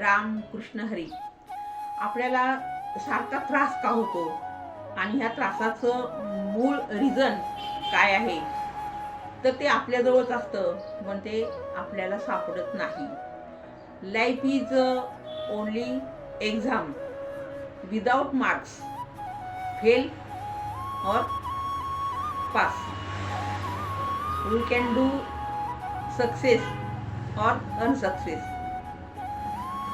राम कृष्ण हरी. आपल्याला सारखा त्रास का होतो? आणि ह्या त्रासाचं मूळ रिझन काय आहे? तर ते आपल्याजवळच असतं पण ते आपल्याला सापडत नाही. Life is only exam without marks fail और pass we can do success और अनसक्सेस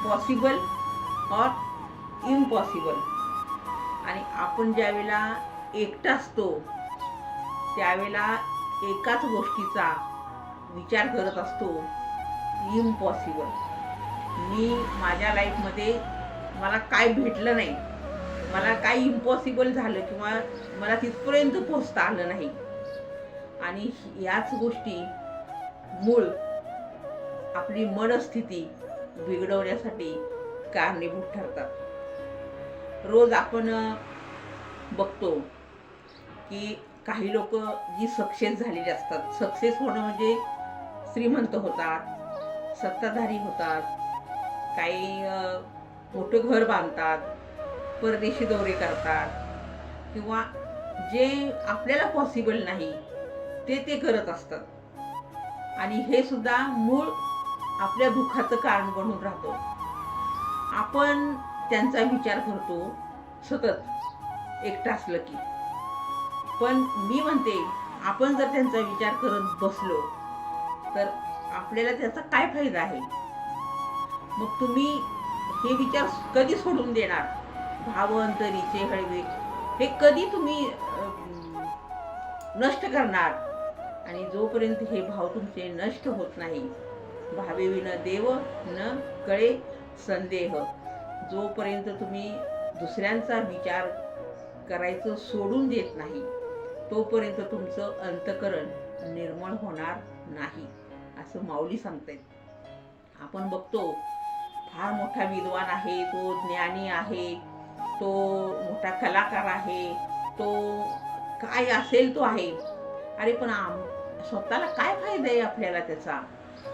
पॉसिबल और इम्पॉसिबल आणि आपण ज्यावेळेला एकटा असतो त्यावेळेला एकाच गोष्टीचा विचार करत असतो इम्पॉसिबल मी माझ्या लाईफमध्ये मला काय भेटलं नाही मला काय इम्पॉसिबल झालं किंवा मला तिथपर्यंत पोचता आलं नाही. आणि याच गोष्टी मूळ आपली मनस्थिती बिघडवण्यासाठी कारणीभूत ठरतात. रोज आपण बघतो की काही लोक जी सक्सेस झालेली असतात. सक्सेस होणं म्हणजे श्रीमंत होतात सत्ताधारी होतात काही मोठं घर बांधतात परदेशी दौरे करतात किंवा जे आपल्याला पॉसिबल नाही ते ते करत असतात. आणि हे सुद्धा मूळ आपल्या दुःखाचं कारण बनून राहतो. आपण त्यांचा विचार करतो सतत. एकटा असलं की. पण मी म्हणते आपण जर त्यांचा विचार करत बसलो तर आपल्याला त्याचा काय फायदा आहे? मग तुम्ही हे विचार कधी सोडून देणार? भावंतरीचे हळवे हे कधी तुम्ही नष्ट करणार? आणि जोपर्यंत हे भाव तुमचे नष्ट होत नाही भावेविन देव न कळे संदेह. जोपर्यंत तुम्ही दुसऱ्यांचा विचार करायचं सोडून देत नाही तोपर्यंत तुमचं अंतकरण निर्मळ होणार नाही असं माऊली सांगतायत. आपण बघतो फार मोठा विद्वान आहे तो ज्ञानी आहे तो मोठा कलाकार आहे तो काय असेल तो आहे. अरे पण आम स्वतःला काय फायदा आहे आपल्याला त्याचा?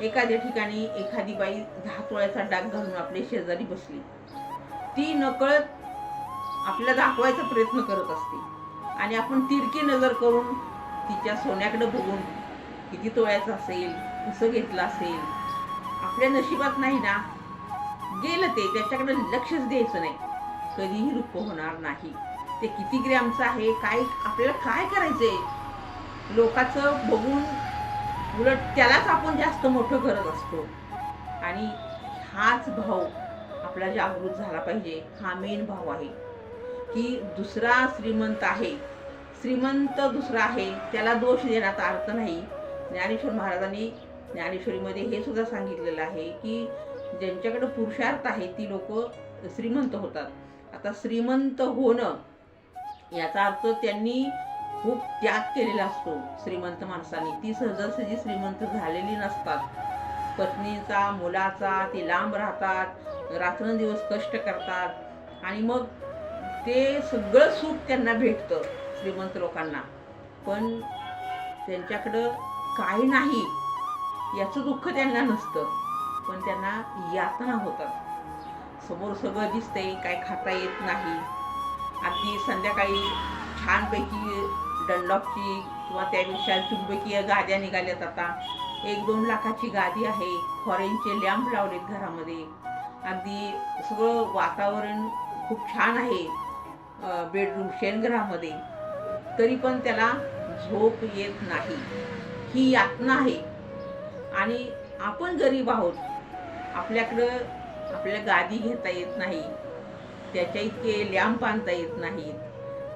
एखाद्या ठिकाणी एखादी बाई दहा तोळ्याचा डाग घालून आपल्या शेजारी बसली. ती नकळत आपल्या दाखवायचा प्रयत्न करत असते. आणि आपण तिरकी नजर करून तिच्या सोन्याकडे बघून किती तोळ्याचं असेल कसं घेतलं असेल आपल्या नशिबात नाही ना? गेलं ते त्याच्याकडे लक्षच द्यायचं नाही. कधीही रुप होणार नाही. ते किती ग्रॅमचं आहे? काय आपल्याला काय करायचंय? लोकांचं बघून उलट त्यालाच आपण जास्त मोठं करत असतो. आणि हाच भाव आपला जागृत झाला पाहिजे. हा मेन भाव आहे. की दुसरा श्रीमंत आहे. श्रीमंत दुसरा आहे. त्याला दोष देण्याचा अर्थ नाही. ज्ञानेश्वर महाराजांनी ज्ञानेश्वरीमध्ये हे सुद्धा सांगितलेलं आहे की ज्यांच्याकडे पुरुषार्थ आहे ती लोक श्रीमंत होतात. आता श्रीमंत होणं याचा अर्थ त्यांनी खूप त्याग केलेला असतो श्रीमंत माणसाने. ती सहजासहजी श्रीमंत झालेली नसतात. पत्नीचा मुलाचा ते लांब राहतात रात्रंदिवस कष्ट करतात आणि मग ते सगळं सुख त्यांना भेटतं श्रीमंत लोकांना. पण त्यांच्याकडं काही नाही याचं दुःख त्यांना नसतं. पण त्यांना यातना होतात. समोर सगळं दिसतंय काय खाता येत नाही. अगदी संध्याकाळी छानपैकी डनलॉकची किंवा त्यापेक्षा चुंबकीय गाद्या निघाल्यात आता. एक दोन लाखाची गादी आहे. फॉरेनचे लॅम्प लावलेत घरामध्ये. अगदी सगळं वातावरण खूप छान आहे बेडरूम शेणघरामध्ये. तरी पण त्याला झोप येत नाही. ही यातना आहे. आणि आपण गरीब आहोत. आपल्याकडं आपल्या गादी घेता येत नाही. त्याच्या इतके लॅम्प आणता येत नाहीत.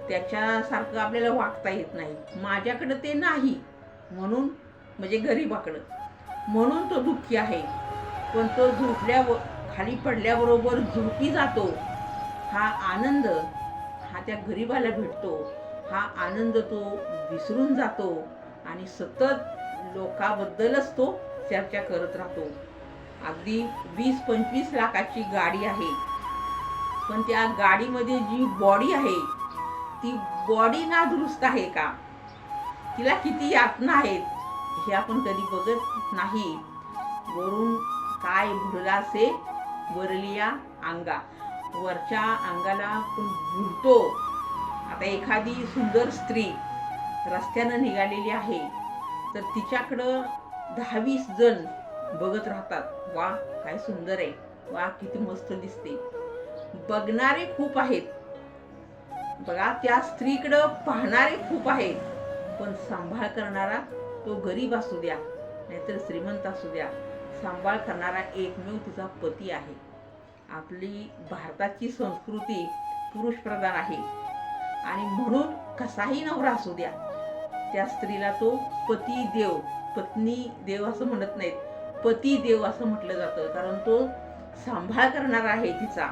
त्याच्यासारखं आपल्याला वागता येत नाही. माझ्याकडं ते नाही. म्हणून म्हणजे गरीबाकडं. म्हणून तो दुःखी आहे. पण तो झोपल्या खाली पडल्याबरोबर झोपी जातो. हा आनंद हा त्या गरीबाला भेटतो. हा आनंद तो विसरून जातो आणि सतत लोकाबद्दलच तो चर्चा करत राहतो. अगदी वीस पंचवीस लाखाची गाडी आहे. पण त्या गाडीमध्ये जी बॉडी आहे ती बॉडी ना दुरुस्त आहे का? तिला किती यातना आहेत हे आपण कधी बघत नाही. वरून काय भुरला से वरलिया अंगा. वरच्या अंगाला आपण भुरतो. आता एखादी सुंदर स्त्री रस्त्यानं निघालेली आहे तर तिच्याकडं दहावीस जण बघत राहतात. वा काय सुंदर आहे. वा किती मस्त दिसते. बघणारे खूप आहेत. बघा त्या स्त्रीकडं पाहणारे खूप आहेत. पण सांभाळ करणारा तो गरीब असू द्या नाहीतर श्रीमंत असू द्या. सांभाळ करणारा एकमेव तिचा पती आहे. आपली भारताची संस्कृती पुरुषप्रधान आहे. आणि म्हणून कसाही नवरा असू द्या त्या स्त्रीला तो पती देव पत्नी देव असं म्हणत नाहीत. पती देव असं म्हटलं जातं कारण तो सांभाळ करणारा आहे तिचा.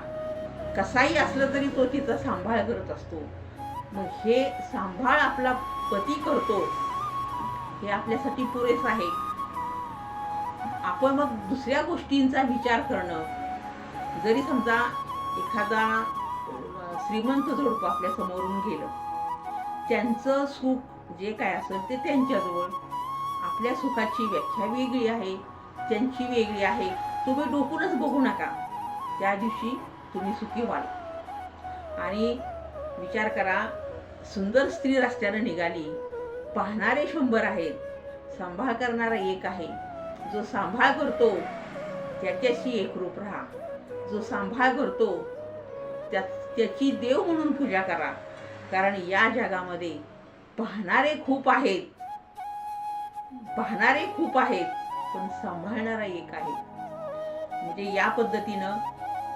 कसाही असलं तरी तो तिचा सांभाळ करत असतो. मग हे सांभाळ आपला पती करतो हे आपल्यासाठी पुरेस आहे. आपण मग दुसऱ्या गोष्टींचा विचार करणं. जरी समजा एखादा श्रीमंत जोडपं आपल्या समोरून गेलं त्यांचं सुख जे काय असेल ते त्यांच्याजवळ. आपल्या सुखाची व्याख्या वेगळी आहे त्यांची वेगळी आहे. तुम्ही डोकूनच बघू नका. त्या दिवशी तुम्ही सुखी व्हाल. आणि विचार करा सुंदर स्त्री रस्त्यानं निघाली पाहणारे शंभर आहेत सांभाळ करणारा एक आहे. जो सांभाळ करतो त्याच्याशी एकरूप राहा. जो सांभाळ करतो त्या त्याची देव म्हणून पूजा करा. कारण या जगामध्ये पाहणारे खूप आहेत. पाहणारे खूप आहेत पण सांभाळणारा एक आहे. म्हणजे या पद्धतीनं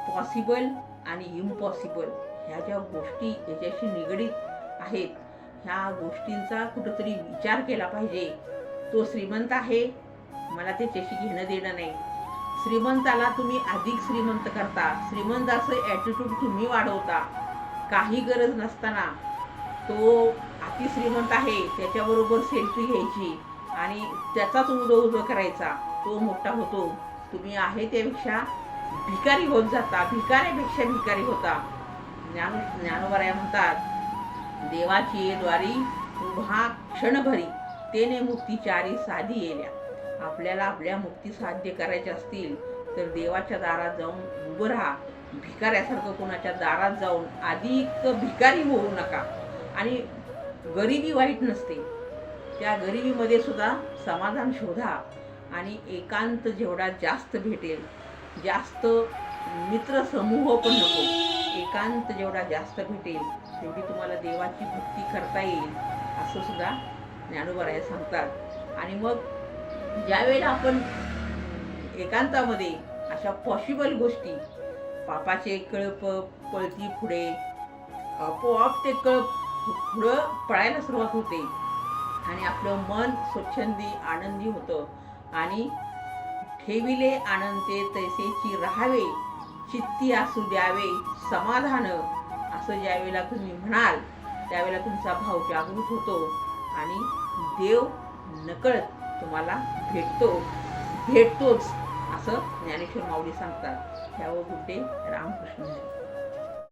पॉसिबल आणि इम्पॉसिबल ह्या ज्या गोष्टी याच्याशी निगडीत आहेत ह्या गोष्टींचा कुठंतरी विचार केला पाहिजे. तो श्रीमंत आहे मला त्याच्याशी घेणं देणं नाही. श्रीमंताला तुम्ही अधिक श्रीमंत करता. श्रीमंताचं ॲटिट्यूड तुम्ही वाढवता. काही गरज नसताना तो अतिश्रीमंत आहे त्याच्याबरोबर सेल्फी घ्यायची आणि त्याचाच उदो उदो करायचा. तो मोठा होतो. तुम्ही आहे त्यापेक्षा भिकारी होत जाता भिकाऱ्यापेक्षा भिकारी होता. ज्ञान ज्ञानोबराया म्हणतात देवाची द्वारी उभा क्षणभरी तेने मुक्तीचारी साधी येल्या आपल्याला आपल्या मुक्ती साध्य करायच्या असतील तर देवाच्या दारात जाऊन उभं राहा. भिकाऱ्यासारखं कोणाच्या दारात जाऊन अधिक भिकारी होऊ नका. आणि गरिबी वाईट नसते. त्या गरिबीमध्ये सुद्धा समाधान शोधा आणि एकांत जेवढा जास्त भेटेल जास्त मित्र समूह पण नको. एकांत जेवढा जास्त भेटेल तेवढी तुम्हाला देवाची भक्ती करता येईल असं सुद्धा ज्ञानोबराय सांगतात. आणि मग ज्यावेळेला आपण एकांतामध्ये अशा पॉसिबल गोष्टी पापाचे कळप पळती पुढे आपोआप ते कळप पुढं पळायला सुरुवात होते. आणि आपलं मन स्वच्छंदी आनंदी होतं. आणि ठेविले आनंदे तैसेची राहावे चित्ती असू द्यावे समाधान. असं ज्यावेळेला तुम्ही म्हणाल त्यावेळेला तुमचा भाव जागृत होतो आणि देव नकळत तुम्हाला भेटतो. भेटतोच असं ज्ञानेश्वर माऊली सांगतात. त्यावर गुड्डे रामकृष्ण.